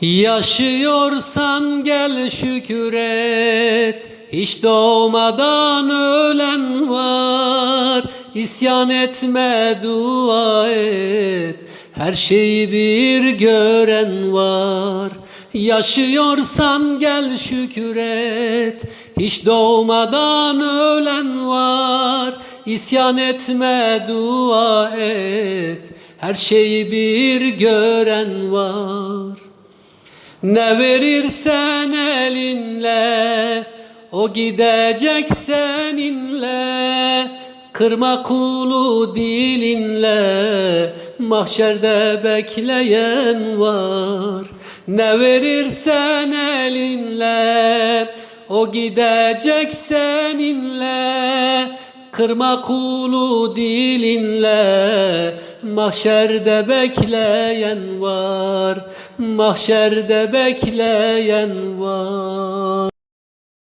Yaşıyorsan gel şükür et. Hiç doğmadan ölen var. İsyan etme dua et. Her şeyi bir gören var. Yaşıyorsan gel şükür et. Hiç doğmadan ölen var. İsyan etme dua et. Her şeyi bir gören var ne verirsen elinle O gidecek seninle. Kırma kulu dilinle Mahşerde bekleyen var. Ne verirsen elinle O gidecek seninle. Kırma kulu dilinle Mahşerde bekleyen var. Mahşerde bekleyen var